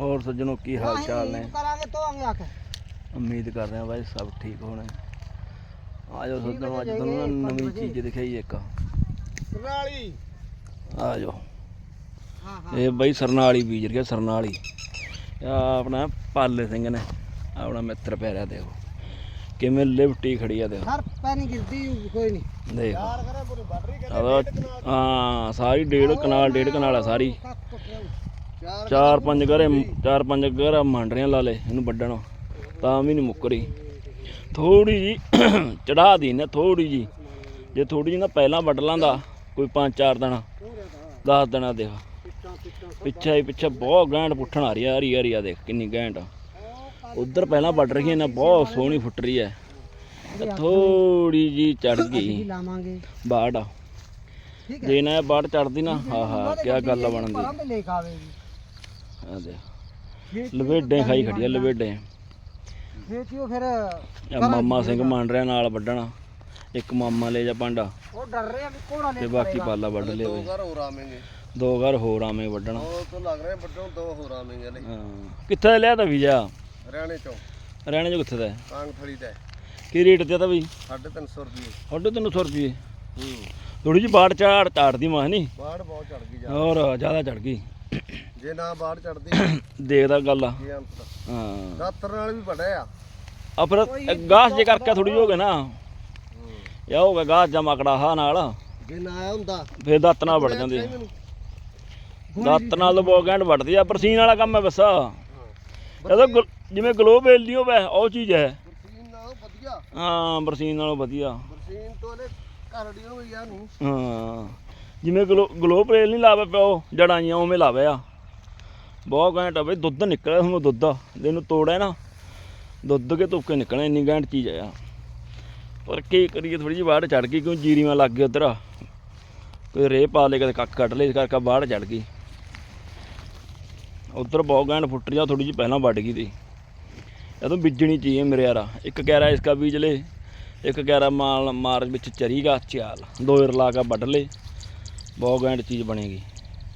ਹੋਰ ਸੱਜਣੋ ਕੀ ਹਾਲ ਚਾਲ ਨੇ? ਕਰਾਂਗੇ ਤੋਂ ਆਂਗੇ ਆ ਕੇ। ਉਮੀਦ ਕਰ ਰਹੇ ਹਾਂ ਬਾਈ ਸਭ ਠੀਕ ਹੋਣੇ। ਆ ਜਾਓ ਠੀਕ ਸੱਜਣੋ ਅੱਜ ਤੁਹਾਨੂੰ ਨਾ ਨਵੀਂ। ਚੀਜ਼ ਦਿਖਾਈ ਇੱਕ। ਰਾਲੀ ਆ ਜਾਓ ਹਾਂ ਹਾਂ। ਇਹ ਬਾਈ ਸਰਨਾਲੀ ਬੀਜ ਰਿਹਾ ਸਰਨਾਲੀ। ਆ ਆਪਣਾ ਪਾਲੇ ਸਿੰਘ ਨੇ ਆਪਣਾ ਮਿੱਤਰ ਪੈਰਿਆ ਦੇਖੋ ਕਿਵੇਂ ਲਿਫਟੀ ਖੜੀ ਆ ਦੇਖੋ ਸਰ ਪੈ ਨਹੀਂ ਗਿਰਦੀ ਕੋਈ ਨਹੀਂ ਦੇਖ। ਯਾਰ ਕਰੇ ਪੂਰੀ ਬਾਟਰੀ ਆਦਾ ਹਾਂ ਸਾਰੀ ਡੇਢ ਕਨਾਲ ਡੇਢ ਕਨਾਲ ਆ ਸਾਰੀ। ਚਾਰ ਪੰਜ ਘਰੇ ਚਾਰ ਪੰਜ ਘਰ ਮੰਡ ਰਿਆਂ ਲਾਲੇ ਇਹਨੂੰ ਵੱਢਣ। ਤਾਂ ਵੀ ਨਹੀਂ ਮੁੱਕਰੀ। ਥੋੜੀ ਜੀ ਚੜਾ ਦੀ ਨੇ ਥੋੜੀ ਜੀ ਜੇ ਥੋੜੀ ਜੀ ਨਾ ਪਹਿਲਾਂ ਵੱਢ ਲਾਂਦਾ ਕੋਈ ਪੰਜ ਚਾਰ ਦਿਨ 10 ਦਿਨਾਂ ਪਿੱਟਾਂ ਪਿੱਛੇ ਹੀ ਪਿੱਛੇ ਬਹੁਤ ਗੈਂਡ ਪੁੱਠਣ ਆ ਰਹੀ ਆ ਹਰੀ ਹਰੀ ਆ ਦੇਖ ਕਿੰਨੀ ਗੈਂਡ ਉਧਰ ਪਹਿਲਾਂ ਵੱਢ ਰਹੀ ਹੈ ਨਾ ਬਹੁਤ ਸੋਹਣੀ ਫੁੱਟ ਰਹੀ ਹੈ ਥੋੜੀ ਜੀ ਚੜ ਗਈ। ਬਾੜ ਜੇ ਨਾ ਬਾੜ ਚੜਦੀ ਨਾ ਹਾਂ। ਹਾਂ ਕੀ ਗੱਲ ਬਣਦੀ ਲੈ ਆ ਲਵੇਡੇ ਖਾਈ ਖੜੀ ਆ ਲਵੇਡੇ। ਖੇਤੀਓ ਫਿਰ ਆ ਮਾਮਾ ਸਿੰਘ ਮੰਨ ਰਿਹਾ ਨਾਲ ਵੱਢਣਾ। ਇੱਕ ਮਾਮਾ ਲੈ ਜਾ ਪਾਂਡਾ ਉਹ ਡਰ ਰਹੇ ਵੀ ਕੋੜਾ ਲੈ ਤੇ ਬਾਕੀ ਪਾਲਾ ਵੱਢ ਲਿਓ ਓਏ। ਘਰ ਹੋਰ ਆਵੇਂਗੇ। ਦੋ ਘਰ ਹੋਰ ਆਵੇਂ ਵੱਢਣਾ। ਉਹ ਤੋਂ ਲੱਗ ਰਿਹਾ ਵੱਡੋਂ ਦੋ ਹੋਰ ਆਵੇਂਗੇ ਲੈ ਹਾਂ। ਕਿੱਥੇ ਲਿਆ ਤਾ ਵੀਜ਼ਾ ਹਰਿਆਣੇ ਚੋਂ। ਰਹਿਣੇ ਚ ਕਿੱਥੇ ਦਾ ਹੈ? ਕਾਂਗ ਥਲੀ ਦਾ ਕੀ ਰੇਟ ਤੇ ਤਾਂ ਬਈ 350 ਰੁਪਏ। ਸਾਢੇ ਤਿੰਨ ਸੌ ਰੁਪਏ। ਹੂੰ। ਥੋੜੀ ਜਿਹੀ ਬਾੜ ਝਾੜ ਝਾੜਦੀ ਮਾਹ ਨਹੀਂ ਬਾੜ ਬਹੁਤ ਚੜ ਗਈ ਜਾ ਹੋਰ ਜ਼ਿਆਦਾ ਚੜ ਗਈ। ਜੇ ਨਾ ਬਾੜ ਚੜਦੀ ਦੇਖਦਾ ਗੱਲ ਆ। ਅੰਤ ਹਾਂ। ਦਾਤਰ ਨਾਲ ਵੀ ਵੱਡਿਆ ਆ। ਆ ਫਿਰ ਗਾਸ ਜੇ ਕਰਕੇ ਥੋੜੀ ਹੋ ਗਏ ਨਾ। ਇਹ ਹੋ ਗਿਆ ਗਾਸ ਜਾਂ ਮਕੜਾ ਹਾ ਨਾਲ। ਜੇ ਨਾ ਆਇਆ ਹੁੰਦਾ। ਫੇਰ ਦਾਤ ਨਾਲ ਵੱਢ ਜਾਂਦੇ। ਦਾਤ ਨਾਲ ਤਾਂ ਬਹੁਤ ਘੈਂਟ ਵੱਢਦੀ ਆ। ਪਰਸੀਨ ਵਾਲਾ ਕੰਮ ਹੈ ਬਸ। ਇਹਦਾ ਗਲ- ਜਿਵੇਂ ਗਲੋਬ ਏਲੀਓ ਵੈ ਉਹ ਚੀਜ਼ ਹੈ। ਬਰਸੀਨ ਨਾਲ ਵਧੀਆ। ਹਾਂ ਬਰਸੀਨ ਨਾਲੋਂ ਵਧੀਆ। ਬਰਸੀਨ ਤੋਂ ਇਹਨੇ ਘਰੜੀ ਨੂੰ ਹੋਈ ਆ ਨਹੀਂ ਹਾਂ। ਜਿਵੇਂ ਗਲੋ ਗਲੋਬ ਰੇਲ ਨਹੀਂ ਲਾਵੇ ਪਿਓ ਜੜਾਂ ਜੀਆਂ ਉਵੇਂ ਲਾਵੇ ਆ। ਬਹੁਤ ਘੈਂਟ ਆ ਬਈ, ਦੁੱਧ ਨਿਕਲਿਆ ਹੁਣ ਦੁੱਧ ਆ ਇਹਨੂੰ ਤੋੜਿਆ ਨਾ, ਦੁੱਧ ਕੇ ਤੁੱਕੇ ਨਿਕਲਣਾ, ਇੰਨੀ ਘੈਂਟ ਚੀਜ਼ ਆ। ਪਰ ਕੀ ਕਰੀਏ ਥੋੜੀ ਜਿਹੀ ਬਾਹਰ ਚੜ ਗਈ, ਕਿਉਂ ਜੀਰੀਆਂ ਲੱਗ ਗਈ ਉਧਰ। ਕੋਈ ਰੇ ਪਾ ਲੇ ਕਦੇ ਕੱਖ ਕੱਢ ਲਏ, ਇਸ ਕਰਕੇ ਬਾਹਰ ਚੜ ਗਈ। ਉਧਰ ਬਹੁਤ ਘੈਂਟ ਫੁੱਟ ਰਿਹਾ ਥੋੜੀ ਜਿਹੀ ਪਹਿਲਾਂ ਵੱਢ ਗਈ ਤੀ। ਇਹ ਤਾਂ ਬੀਜਣੀ ਚਾਹੀਏ ਮੇਰੇ ਯਾਰਾ। ਇੱਕ ਕੈਰਾ ਇਸ ਇਸਕਾ ਬੀਜ ਲੈ, ਇੱਕ ਕੈਰਾ ਮਾਲ, ਮਾਰ ਵਿੱਚ ਚਰੀਗਾ ਚਾਲ ਦੋ ਰ ਲਾ ਕੇ ਵੱਢ ਲੇ। ਬਹੁਤ ਘੈਂਟ ਚੀਜ਼ ਬਣੇਗੀ